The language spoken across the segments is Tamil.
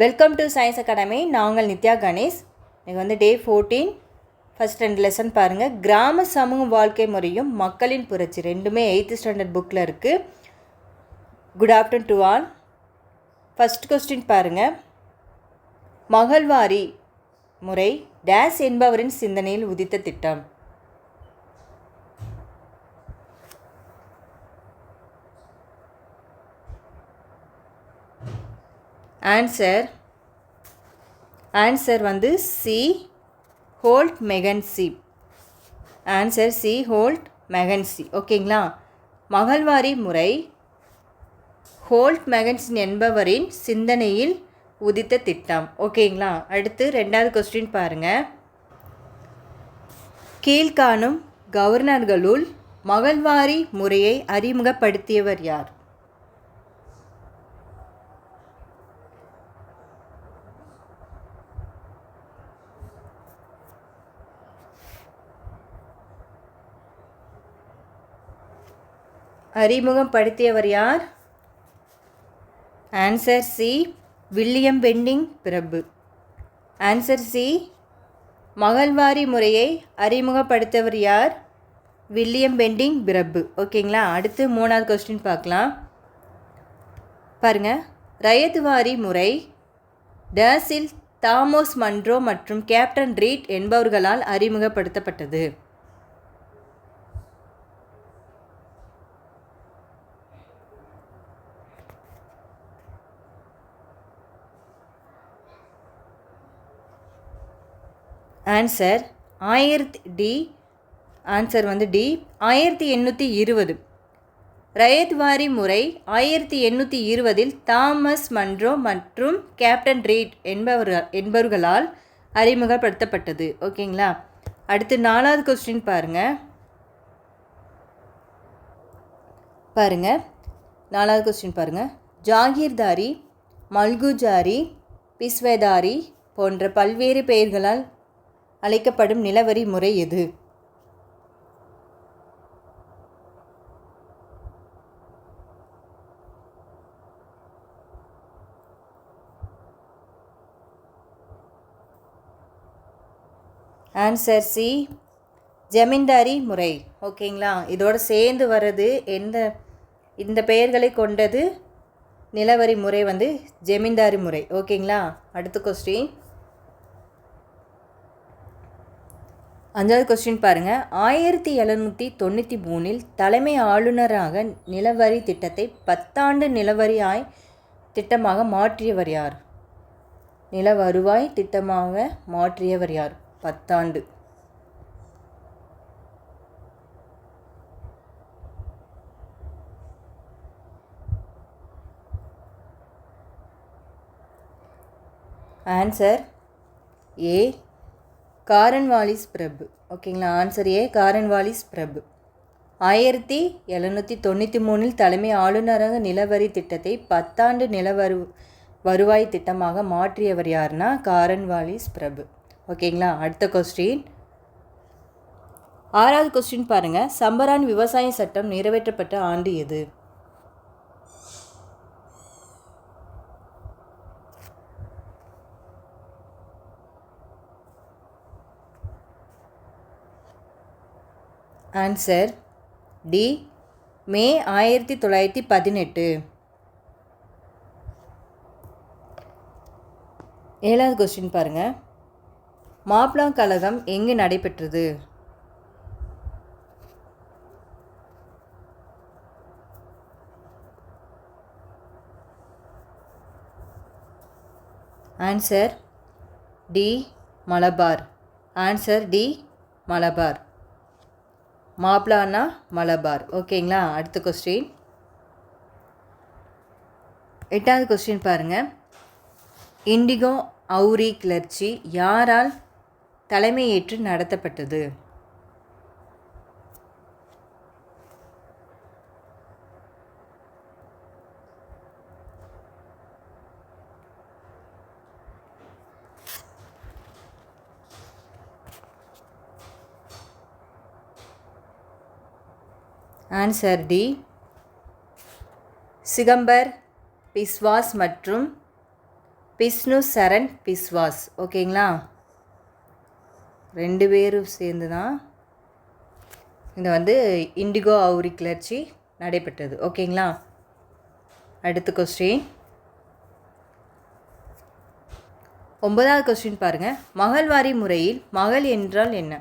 வெல்கம் டு சயின்ஸ் அகாடமி நாங்கள் நித்யா கணேஷ். இன்னைக்கு வந்து டே ஃபோர்டீன் ஃபஸ்ட் ரெண்டு லெசன் பாருங்கள் கிராம சமூக வாழ்க்கை முறையும் மக்களின் புரட்சி ரெண்டுமே எயித்து ஸ்டாண்டர்ட் புக்கில் இருக்குது good afternoon to all first question பாருங்கள் மகள்வாரி முறை டேஸ் என்பவரின் சிந்தனையில் உதித்த திட்டம். ஆன்சர் ஆன்சர் வந்து C Holt Mackenzie answer C Holt Mackenzie ஓகேங்களா மகள்வாரி முறை. ஹோல்ட் மெகன்சின் என்பவரின் சிந்தனையில் உதித்த திட்டம். ஓகேங்களா அடுத்து ரெண்டாவது கொஸ்டின் பாருங்கள் கீழ்காணும் கவர்னர்களுள் மகள்வாரி முறையை அறிமுகப்படுத்தியவர் யார்? அறிமுகப்படுத்தியவர் யார்? ஆன்சர் சி வில்லியம் பெண்டிங் பிரபு. ஆன்சர் சி மகள்வாரி முறையை அறிமுகப்படுத்தவர் யார்? வில்லியம் பெண்டிங் பிரபு. ஓகேங்களா? அடுத்து மூணாவது கொஸ்டின் பார்க்கலாம். பாருங்க. ரயத்வாரி முறை டேஸில் தாமோஸ் மன்ரோ மற்றும் கேப்டன் ரீட் என்பவர்களால் அறிமுகப்படுத்தப்பட்டது. ஆன்சர் ஆயிரத்தி டி ஆன்சர் வந்து டி ஆயிரத்தி எண்ணூற்றி இருபது. ரயத்வாரி முறை ஆயிரத்தி எண்ணூற்றி இருபதில் தாமஸ் மன்ரோ மற்றும் கேப்டன் ரீட் என்பவர்கள் என்பவர்களால் அறிமுகப்படுத்தப்பட்டது. ஓகேங்களா? அடுத்து நாலாவது கொஸ்டின் பாருங்கள் பாருங்கள் நாலாவது கொஸ்டின் பாருங்கள் ஜாகீர்தாரி மல்குஜாரி பிஸ்வேதாரி போன்ற பல்வேறு பெயர்களால் அழைக்கப்படும் நிலவரி முறை எது? ஆன்சர் சி ஜமீன்தாரி முறை. ஓகேங்களா? இதோடு சேர்ந்து வர்றது எந்த இந்த பெயர்களை கொண்டது நிலவரி முறை வந்து ஜமீன்தாரி முறை. ஓகேங்களா? அடுத்த கொஸ்டின் அஞ்சாவது கொஸ்டின் பாருங்கள் ஆயிரத்தி எழுநூற்றி தொண்ணூற்றி மூணில் தலைமை ஆளுநராக நிலவரி திட்டத்தை பத்தாண்டு நிலவரியாய் திட்டமாக மாற்றியவர் யார்? நில வருவாய் திட்டமாக மாற்றியவர் யார்? பத்தாண்டு. ஆன்சர் ஏ காரன்வாலிஸ் பிரபு. ஓகேங்களா? ஆன்சர் ஏ காரன்வாலிஸ் பிரபு. ஆயிரத்தி எழுநூற்றி தொண்ணூற்றி மூணில் தலைமை ஆளுநராக நிலவரி திட்டத்தை பத்தாண்டு நிலவரு வருவாய் திட்டமாக மாற்றியவர் யாருன்னா காரன்வாலிஸ் பிரபு. ஓகேங்களா? அடுத்த கொஸ்டின் ஆறாவது கொஸ்டின் பாருங்கள் சம்பரான் விவசாய சட்டம் நிறைவேற்றப்பட்ட ஆண்டு எது? ஆன்சர் டி மே ஆயிரத்தி தொள்ளாயிரத்தி பதினெட்டு. ஏழாவது கொஸ்டின் பாருங்கள் மாப்ளா கழகம் எங்கு நடைபெற்றது? Answer D Malabar answer D Malabar மாப்ளானா Malabar. ஓகேங்களா? அடுத்த கொஸ்டின் எட்டாவது கொஸ்டின் பாருங்கள் இண்டிகோ அவுரி கிளர்ச்சி யாரால் தலைமையேற்று நடத்தப்பட்டது? Answer D. சிகம்பர் பிஸ்வாஸ் மற்றும் பிஸ்னு சரண் பிஸ்வாஸ். ஓகேங்களா? ரெண்டு பேரும் சேர்ந்து தான் இது வந்து இண்டிகோ அவுரி கிளர்ச்சி நடைபெற்றது. ஓகேங்களா? அடுத்த கொஸ்டின் ஒன்பதாவது கொஸ்டின் பாருங்கள் மகள்வாரி முறையில் மகள் என்றால் என்ன?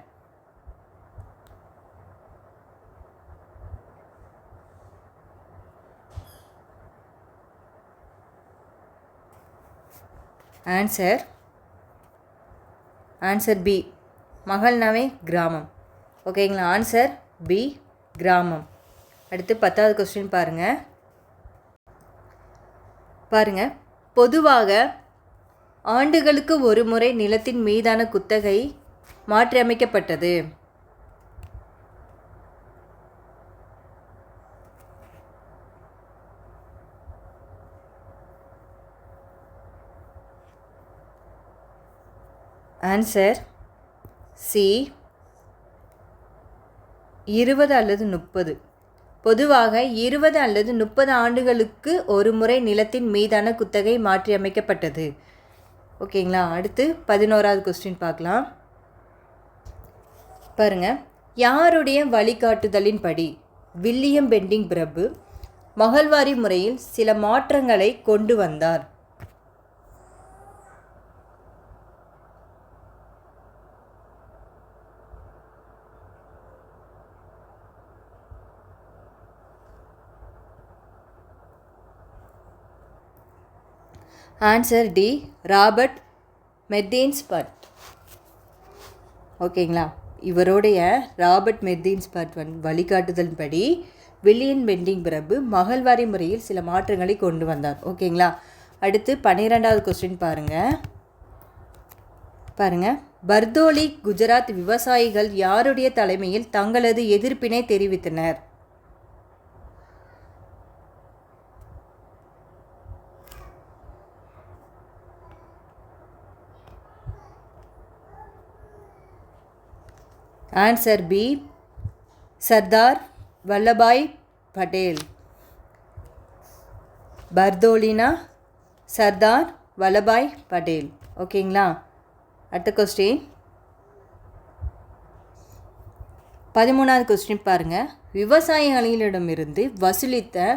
ஆன்சர் ஆன்சர் பி மகள்னாவே கிராமம். ஓகேங்களா ஆன்சர் பி கிராமம். அடுத்து பத்தாவது கொஸ்டின் பாருங்கள் பாருங்கள் பொதுவாக ஆண்டுகளுக்கு ஒரு முறை நிலத்தின் மீதான குத்தகை மாற்றியமைக்கப்பட்டது. ஆன்சர் சி இருபது அல்லது முப்பது. பொதுவாக இருபது அல்லது முப்பது ஆண்டுகளுக்கு ஒரு முறை நிலத்தின் மீதான குத்தகை மாற்றியமைக்கப்பட்டது ஓகேங்களா? அடுத்து பதினோராவது கொஸ்டின் பார்க்கலாம். பாருங்கள் யாருடைய வழிகாட்டுதலின்படி வில்லியம் பெண்டிங் பிரபு மகள்வாரி முறையில் சில மாற்றங்களை கொண்டு வந்தார்? ஆன்சர் டி ராபர்ட் மெத்தீன்ஸ்பர்ட் ஓகேங்களா இவருடைய ராபர்ட் மெத்தீன்ஸ்பர்ட் வந் வழிகாட்டுதலின்படி வில்லியன் பெண்டிங் பிரபு மகள்வாரி முறையில் சில மாற்றங்களை கொண்டு வந்தார். ஓகேங்களா அடுத்து பன்னிரெண்டாவது கொஸ்டின் பாருங்கள் பாருங்கள் பர்தோலி குஜராத் விவசாயிகள் யாருடைய தலைமையில் தங்களது எதிர்ப்பினை தெரிவித்தனர்? ஆன்சர் பி சர்தார் வல்லபாய் பட்டேல் பர்தோலினா சர்தார் வல்லபாய் பட்டேல் ஓகேங்களா அடுத்த கொஸ்டின் பதிமூணாவது கொஸ்டின் பாருங்கள் விவசாயிகளிடமிருந்து வசூலித்த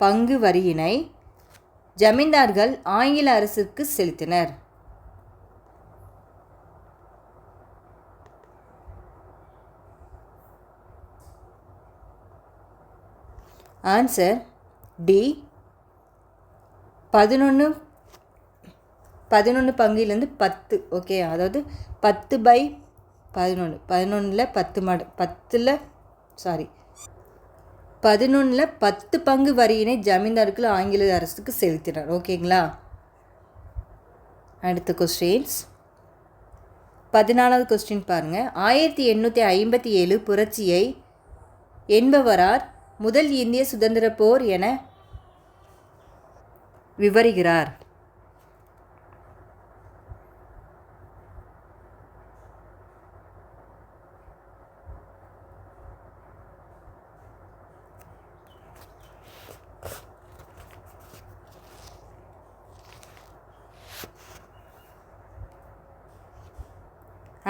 பங்கு வரியினை ஜமீன்தார்கள் ஆங்கில அரசுக்கு செலுத்தினர். ஆன்சர் டி பதினொன்று பதினொன்று பங்குலேருந்து பத்து ஓகே அதாவது பத்து பை பதினொன்று பதினொன்றில் பத்து மட பத்தில் சாரி பதினொன்றில் பத்து பங்கு வரியினை ஜமீன்தார்கள் ஆங்கில அரசுக்கு செலுத்தினார் ஓகேங்களா அடுத்த கொஸ்டின்ஸ் பதினாலாவது கொஸ்டின் பாருங்கள் ஆயிரத்தி எண்ணூற்றி ஐம்பத்தி ஏழு புரட்சியை என்பவரார் முதல் இந்திய சுதந்திர போர் என விவரிகிறார்.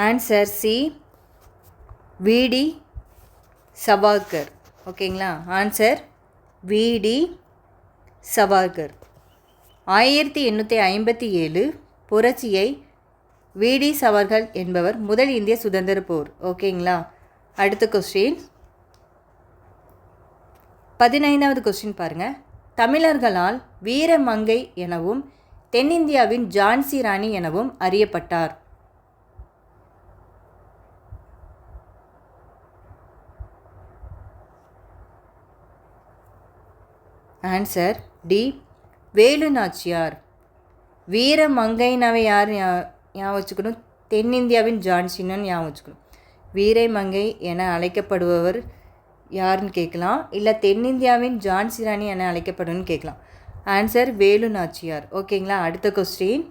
ஆன்சர் சி விடி சவார்கர் ஓகேங்களா? ஆன்சர் விடி சவார்கர் ஆயிரத்தி எண்ணூற்றி ஐம்பத்தி ஏழு புரட்சியை விடி சவார்கர் என்பவர் முதல் இந்திய சுதந்திர போர். ஓகேங்களா? அடுத்த கொஸ்டின் பதினைந்தாவது கொஸ்டின் பாருங்கள் தமிழர்களால் வீரமங்கை எனவும் தென்னிந்தியாவின் ஜான்சி ராணி எனவும் அறியப்பட்டார். ஆன்சர் டி வேலு நாச்சியார் வீர மங்கைனவை யார் ஞாபகம் வச்சுக்கணும்? தென்னிந்தியாவின் ஜான்சின்னு ஞாபகம் வச்சுக்கணும். வீரை மங்கை என அழைக்கப்படுபவர் யாருன்னு கேட்கலாம்? இல்லை தென்னிந்தியாவின் ஜான்சி ராணி என அழைக்கப்படும்னு கேட்கலாம். ஆன்சர் வேலு நாச்சியார் ஓகேங்களா? அடுத்த கொஸ்டின்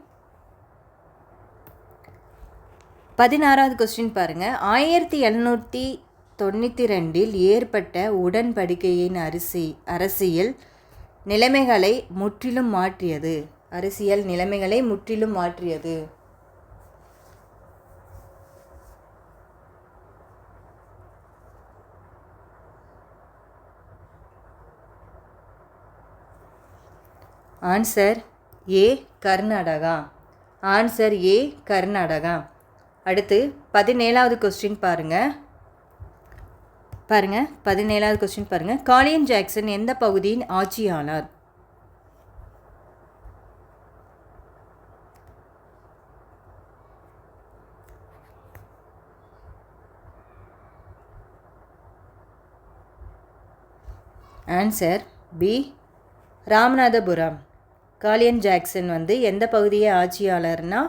பதினாறாவது கொஸ்டின் பாருங்கள் ஆயிரத்தி எழுநூற்றி தொண்ணூற்றி ரெண்டில் ஏற்பட்ட உடன்படிக்கையின் அரிசி அரசியல் நிலைமைகளை முற்றிலும் மாற்றியது. அரசியல் நிலைமைகளை முற்றிலும் மாற்றியது. Answer A Karnataka. Answer A Karnataka. அடுத்து பதினேழாவது கொஸ்டின் பாருங்கள் பாருங்கள் பதினேழாவது கொஸ்டின் பாருங்கள் காலியன் ஜாக்சன் எந்த பகுதியின் ஆட்சியாளர் ஆன்சர் பி ராமநாதபுரம். காலியன் ஜாக்சன் வந்து எந்த பகுதியை ஆட்சியாளர்னா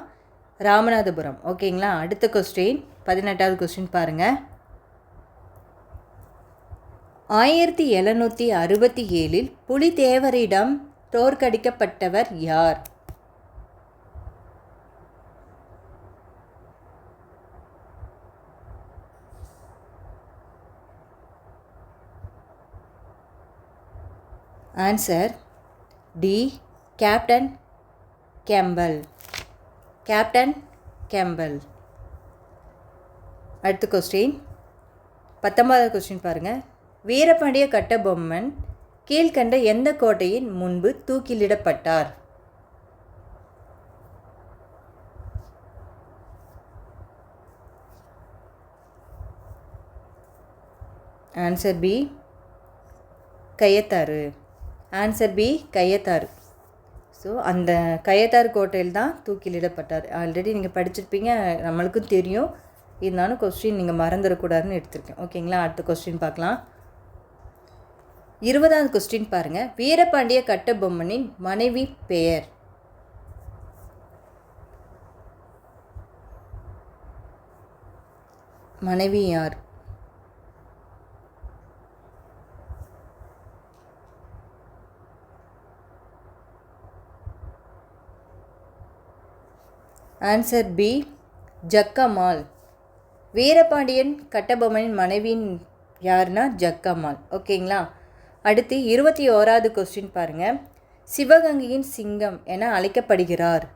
ராமநாதபுரம். ஓகேங்களா அடுத்த கொஸ்டின் பதினெட்டாவது கொஸ்டின் பாருங்கள் ஆயிரத்தி எழுநூற்றி அறுபத்தி ஏழில் புலிதேவரிடம் தோற்கடிக்கப்பட்டவர் யார்? Answer D captain Campbell. Captain Campbell. அடுத்த கொஸ்டின் பத்தொன்பதாவது கொஸ்டின் பாருங்கள் வீரபாண்டிய கட்டபொம்மன் கீழ்கண்ட எந்த கோட்டையின் முன்பு தூக்கிலிடப்பட்டார்? Answer B Kayathar answer B Kayathar so அந்த கையத்தாறு கோட்டையில் தான் தூக்கிலிடப்பட்டார். ஆல்ரெடி நீங்கள் படிச்சிருப்பீங்க நம்மளுக்கும் தெரியும். இருந்தாலும் கொஸ்டின் நீங்கள் மறந்துடக்கூடாதுன்னு எடுத்திருக்கேன். ஓகேங்களா அடுத்த கொஸ்டின் பார்க்கலாம். இருபதாவது கொஸ்டின் பாருங்கள் வீரபாண்டிய கட்டபொம்மனின் மனைவி பெயர். மனைவி யார்? Answer B Jakkammal. வீரபாண்டியன் கட்டபொம்மனின் மனைவியின் யாருன்னா ஜக்கம்மாள். ஓகேங்களா அடுத்து இருபத்தி ஓராவது கொஸ்டின் பாருங்கள் சிவகங்கையின் சிங்கம் என அழைக்கப்படுகிறார்.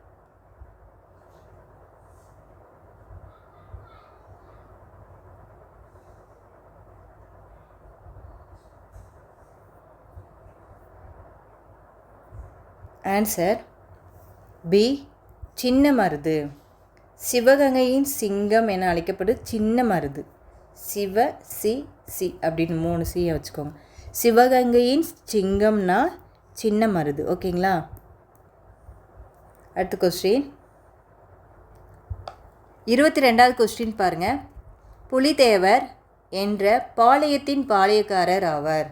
ஆன்சர் பி சின்ன மருது. சிவகங்கையின் சிங்கம் என அழைக்கப்படும் சின்ன மருது. சிவ சி சி அப்படின்னு மூணு சியை வச்சுக்கோங்க. சிவகங்கையின் சிங்கம்னா சின்ன மருது. ஓகேங்களா? அடுத்த கொஸ்டின் இருபத்தி ரெண்டாவது கொஸ்டின் பாருங்கள் புலிதேவர் என்ற பாளையத்தின் பாளையக்காரர் ஆவார்.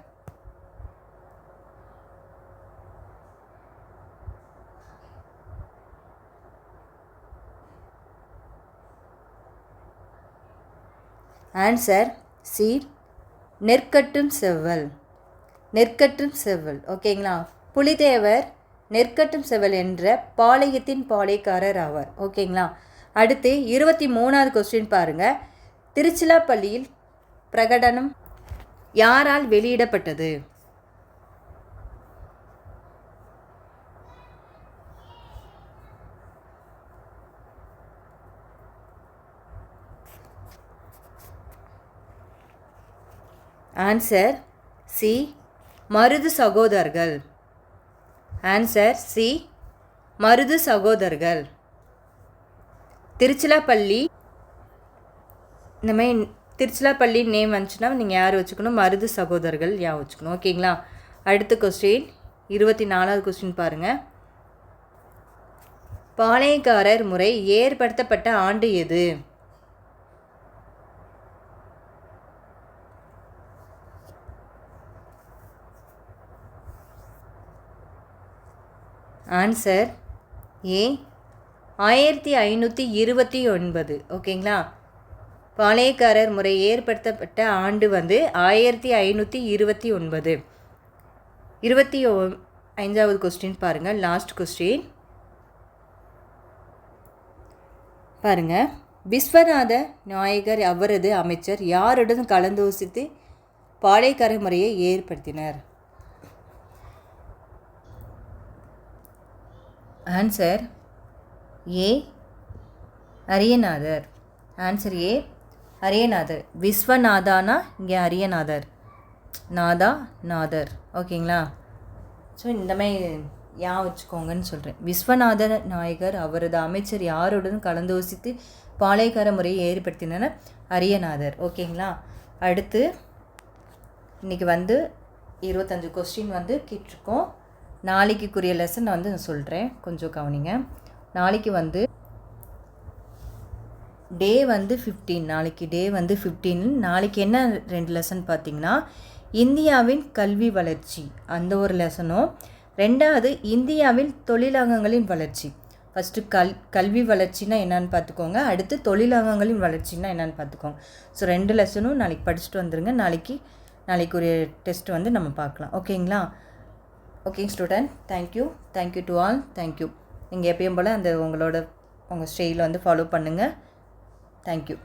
Answer C Nerkattum Sevval. நெற்கட்டும் செவ்வல். ஓகேங்களா புலிதேவர் நெற்கட்டும் செவல் என்ற பாளையத்தின் பாளையக்காரர் ஆவார். ஓகேங்களா அடுத்து இருபத்தி மூணாவது கொஸ்டின் பாருங்கள் திருச்சிலாப்பள்ளியில் பிரகடனம் யாரால் வெளியிடப்பட்டது? ஆன்சர் சி மருது சகோதரர்கள். ஆன்சர் சி மருது சகோதரர்கள். திருச்சிலாப்பள்ளி இந்த மாதிரி திருச்சிலாப்பள்ளி நேம் வந்துச்சுன்னா நீங்கள் யார் வச்சுக்கணும்? மருது சகோதரர்கள் யார் வச்சுக்கணும்? ஓகேங்களா அடுத்த கொஸ்டின் இருபத்தி நாலாவது கொஸ்டின் பாருங்கள் பாளையக்காரர் முறை ஏற்படுத்தப்பட்ட ஆண்டு எது? ஆன்சர் ஏ ஆயிரத்தி ஐநூற்றி இருபத்தி ஒன்பது. ஓகேங்களா பாளையக்காரர் முறை ஏற்படுத்தப்பட்ட ஆண்டு வந்து ஆயிரத்தி ஐநூற்றி இருபத்தி ஒன்பது. இருபத்தி ஒ ஐந்தாவது கொஸ்டின் பாருங்கள் லாஸ்ட் கொஸ்டின் பாருங்கள் விஸ்வநாத நாயகர் அவரது அமைச்சர் யாருடன் கலந்தோசித்து பாளையக்காரர் முறையை ஏற்படுத்தினர்? Answer A Ariyanathar answer A Ariyanathar விஸ்வநாதானா இங்கே அரியநாதர் நாதா நாதர் ஓகேங்களா ஸோ இந்த மாதிரி யா வச்சுக்கோங்கன்னு சொல்கிறேன் விஸ்வநாத நாயகர் அவரது அமைச்சர் யாருடன் கலந்தோசித்து பாளையக்கார முறையை ஏற்படுத்தினர்? அரியநாதர் ஓகேங்களா அடுத்து இன்றைக்கி வந்து இருபத்தஞ்சு கொஸ்டின் வந்து கேட்டிருக்கோம். நாளைக்குரிய லெசன் நான் வந்து நான் சொல்கிறேன் கொஞ்சம் கவனிங்க. நாளைக்கு வந்து டே வந்து ஃபிஃப்டீன் நாளைக்கு டே வந்து ஃபிஃப்டீன் நாளைக்கு என்ன ரெண்டு லெசன் பார்த்தீங்கன்னா இந்தியாவின் கல்வி வளர்ச்சி. அந்த ஒரு லெசனும் ரெண்டாவது இந்தியாவில் தொழிலகங்களின் வளர்ச்சி. ஃபஸ்ட்டு கல் கல்வி வளர்ச்சினா என்னன்னு பார்த்துக்கோங்க. அடுத்து தொழிலகங்களின் வளர்ச்சினா என்னன்னு பார்த்துக்கோங்க. ஸோ ரெண்டு லெசனும் நாளைக்கு படிச்சுட்டு வந்துடுங்க நாளைக்கு நாளைக்கு ஒரு டெஸ்ட் வந்து நம்ம பார்க்கலாம். ஓகேங்களா okay student thank you thank you to all thank you நீங்கள் எப்பயும் போல் அந்த உங்களோட உங்கள் ஸ்டைலை வந்து ஃபாலோ பண்ணுங்கள் தேங்க்யூ